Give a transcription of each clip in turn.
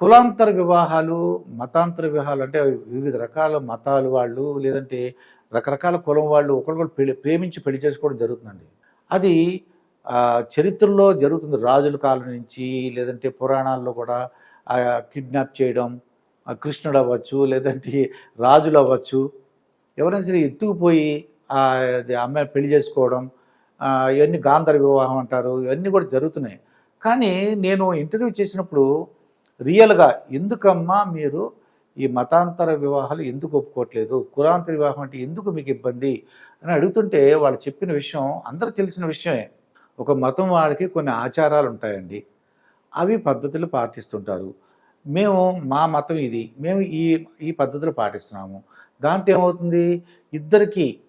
కులాంతర వివాహాలు మతాంతర వివాహాలు అంటే వివిధ రకాల మతాలు వాళ్ళు లేదంటే రకరకాల కులం వాళ్ళు ఒకరికొకరు పెళ్ళి ప్రేమించి పెళ్ళి చేసుకోవడం జరుగుతుందండి. అది చరిత్రలో జరుగుతుంది. రాజుల కాలం నుంచి లేదంటే పురాణాల్లో కూడా కిడ్నాప్ చేయడం కృష్ణుడు అవ్వచ్చు లేదంటే రాజులు అవ్వచ్చు. ఎవరైనా సరే ఎత్తుకుపోయి అమ్మాయి పెళ్ళి చేసుకోవడం ఇవన్నీ గాంధర్ వివాహం అంటారు ఇవన్నీ కూడా జరుగుతున్నాయి. కానీ నేను ఇంటర్వ్యూ చేసినప్పుడు రియల్గా ఎందుకమ్మా మీరు ఈ మతాంతర వివాహాలు ఎందుకు ఒప్పుకోవట్లేదు? కులాంతర వివాహం అంటే ఎందుకు మీకు ఇబ్బంది? అని అడుగుతుంటే వాళ్ళు చెప్పిన విషయం అందరూ తెలిసిన విషయమే. ఒక మతం వాళ్ళకి కొన్ని ఆచారాలు ఉంటాయండి. అవి పద్ధతులు పాటిస్తుంటారు. మేము మా మతం ఇది. మేము ఈ ఈ పద్ధతులు పాటిస్తున్నాము. దాంతో ఏమవుతుంది? ఇద్దరికి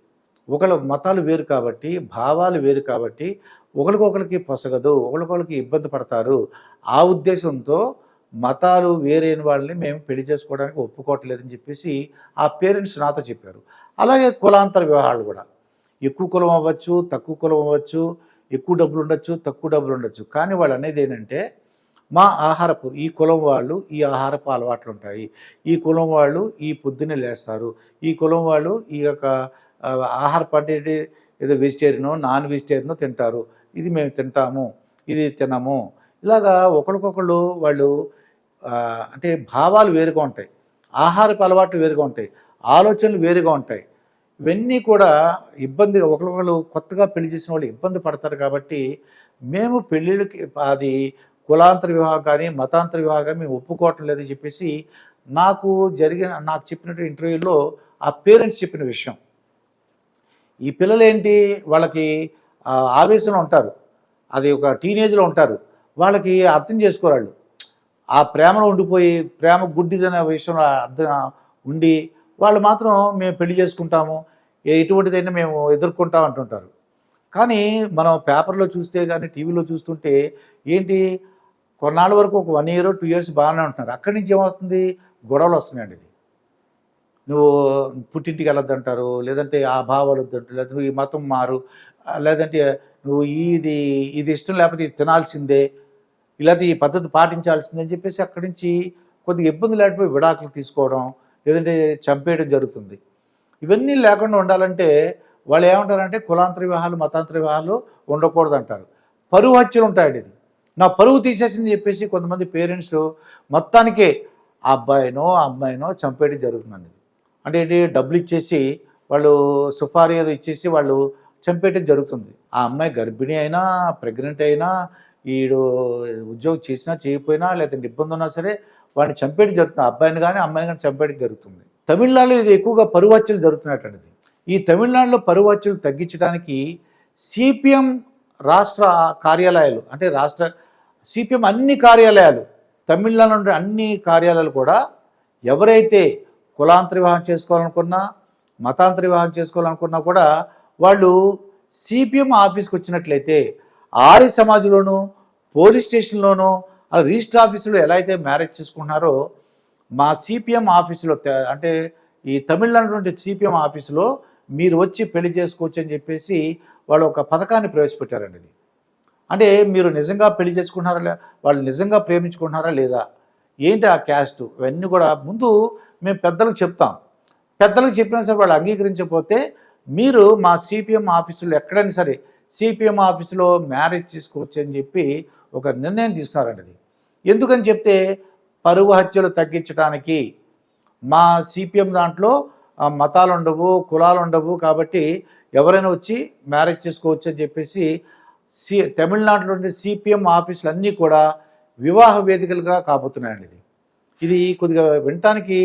ఒకళ్ళ మతాలు వేరు కాబట్టి భావాలు వేరు కాబట్టి ఒకరికొకరికి పొసగదు ఒకరికొకరికి ఇబ్బంది పడతారు. ఆ ఉద్దేశంతో మతాలు వేరైన వాళ్ళని మేము పెళ్ళి చేసుకోవడానికి ఒప్పుకోవట్లేదని చెప్పేసి ఆ పేరెంట్స్ నాతో చెప్పారు. అలాగే కులాంతర వివాహాలు కూడా. ఎక్కువ కులం అవ్వచ్చు తక్కువ కులం అవ్వచ్చు ఎక్కువ డబ్బులు ఉండొచ్చు తక్కువ డబ్బులు ఉండొచ్చు. కానీ వాళ్ళు అనేది ఏంటంటే మా ఆహారపు ఈ కులం వాళ్ళు ఈ ఆహారపు అలవాట్లు ఉంటాయి. ఈ కులం వాళ్ళు ఈ పొద్దున్నే లేస్తారు. ఈ కులం వాళ్ళు ఈ యొక్క ఆహార ఆహారపు అంటే ఏదో వెజిటేరియనో నాన్ వెజిటేరియనో తింటారు. ఇది మేము తింటాము ఇది తినము. ఇలాగా ఒకరికొకళ్ళు వాళ్ళు అంటే భావాలు వేరుగా ఉంటాయి. ఆహారపు అలవాట్లు వేరుగా ఉంటాయి. ఆలోచనలు వేరుగా ఉంటాయి. ఇవన్నీ కూడా ఇబ్బంది ఒకరికొకరు కొత్తగా పెళ్ళి చేసిన వాళ్ళు ఇబ్బంది పడతారు కాబట్టి మేము పెళ్ళిళ్ళకి అది కులాంతర వివాహం కానీ మతాంతర వివాహం కానీ మేము ఒప్పుకోవటం లేదని చెప్పేసి నాకు జరిగిన నాకు చెప్పినట్టు ఇంటర్వ్యూలో ఆ పేరెంట్స్ చెప్పిన విషయం. ఈ పిల్లలు ఏంటి వాళ్ళకి ఆవేశంలో ఉంటారు. అది ఒక టీనేజ్లో ఉంటారు. వాళ్ళకి అర్థం చేసుకోరాళ్ళు. ఆ ప్రేమలో ఉండిపోయి ప్రేమ గుడ్డిదనే విషయంలో అర్థం ఉండి వాళ్ళు మాత్రం మేము పెళ్ళి చేసుకుంటాము ఎటువంటిదైనా మేము ఎదుర్కొంటాం అంటుంటారు. కానీ మనం పేపర్లో చూస్తే కానీ టీవీలో చూస్తుంటే ఏంటి కొన్నాళ్ళ వరకు ఒక వన్ ఇయర్ టూ ఇయర్స్ బాగానే ఉంటున్నారు. అక్కడి నుంచి ఏమవుతుంది గొడవలు వస్తున్నాయండి ఇది. నువ్వు పుట్టింటికి వెళ్ళొద్దంటారు లేదంటే ఆ భావాలు వద్దంటారు లేదంటే నువ్వు ఈ మతం మారు లేదంటే నువ్వు ఇది ఇది ఇష్టం లేకపోతే ఇది తినాల్సిందే ఇలాంటి ఈ పద్ధతి పాటించాల్సిందని చెప్పేసి అక్కడి నుంచి కొద్దిగా ఇబ్బంది లేకపోయి విడాకులు తీసుకోవడం లేదంటే చంపేయడం జరుగుతుంది. ఇవన్నీ లేకుండా ఉండాలంటే వాళ్ళు ఏమంటారంటే కులాంతర వివాహాలు మతాంతర వివాహాలు ఉండకూడదు అంటారు పరువు హత్యలు ఉంటాయండి ఇది. నా పరువు తీసేసింది చెప్పేసి కొంతమంది పేరెంట్స్ మొత్తానికే ఆ అబ్బాయినో ఆ అమ్మాయినో చంపేయడం జరుగుతుందండి అంటే ఏంటి డబ్బులు ఇచ్చేసి వాళ్ళు సుపారీ ఏదో ఇచ్చేసి వాళ్ళు చంపేయటం జరుగుతుంది. ఆ అమ్మాయి గర్భిణి అయినా ప్రెగ్నెంట్ అయినా వీడు ఉద్యోగం చేసినా చేయకపోయినా లేదంటే ఇబ్బంది ఉన్నా సరే వాడిని చంపేయడం జరుగుతుంది. ఆ అబ్బాయిని కానీ అమ్మాయిని కానీ చంపేయడం జరుగుతుంది. తమిళనాడులో ఇది ఎక్కువగా పరువు జరుగుతున్నటువంటిది. ఈ తమిళనాడులో పరువు తగ్గించడానికి సిపిఎం రాష్ట్ర కార్యాలయాలు అంటే రాష్ట్ర సిపిఎం అన్ని కార్యాలయాలు తమిళనాడులో ఉండే అన్ని కార్యాలయాలు కూడా ఎవరైతే కులాంతర వివాహం చేసుకోవాలనుకున్నా మతాంతర వివాహం చేసుకోవాలనుకున్నా కూడా వాళ్ళు సిపిఎం ఆఫీస్కి వచ్చినట్లయితే ఆర్య సమాజ్లోనూ పోలీస్ స్టేషన్లోనూ రిజిస్టర్ ఆఫీసులో ఎలా అయితే మ్యారేజ్ చేసుకుంటున్నారో మా సిపిఎం ఆఫీసులో అంటే ఈ తమిళనాడు నుండి సిపిఎం ఆఫీసులో మీరు వచ్చి పెళ్ళి చేసుకోవచ్చు అని చెప్పేసి వాళ్ళు ఒక పథకాన్ని ప్రవేశపెట్టారండి ఇది. అంటే మీరు నిజంగా పెళ్ళి చేసుకుంటున్నారా వాళ్ళు నిజంగా ప్రేమించుకుంటున్నారా లేదా? ఏంటి ఆ క్యాస్ట్? ఇవన్నీ కూడా ముందు మేము పెద్దలకు చెప్తాం. పెద్దలకు చెప్పినా సరే వాళ్ళు అంగీకరించకపోతే మీరు మా సిపిఎం ఆఫీసులో ఎక్కడైనా సరే సిపిఎం ఆఫీసులో మ్యారేజ్ చేసుకోవచ్చు అని చెప్పి ఒక నిర్ణయం తీసుకున్నారండి అది. ఎందుకని చెప్తే పరువు హత్యలు తగ్గించడానికి మా సిపిఎం దాంట్లో మతాలు ఉండవు కులాలు ఉండవు కాబట్టి ఎవరైనా వచ్చి మ్యారేజ్ చేసుకోవచ్చు అని చెప్పేసి సి తమిళనాడులో ఉండే సిపిఎం ఆఫీసులు అన్నీ కూడా వివాహ వేదికలుగా కాబోతున్నాయండి ఇది. ఇది కొద్దిగా వినటానికి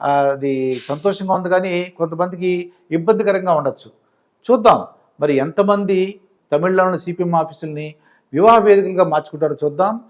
అది సంతోషంగా ఉంది కానీ కొంతమందికి ఇబ్బందికరంగా ఉండొచ్చు. చూద్దాం. మరి ఎంతమంది తమిళనాడు సిపిఎం ఆఫీసుల్ని వివాహ వేదికలుగా మార్చుకుంటారో చూద్దాం.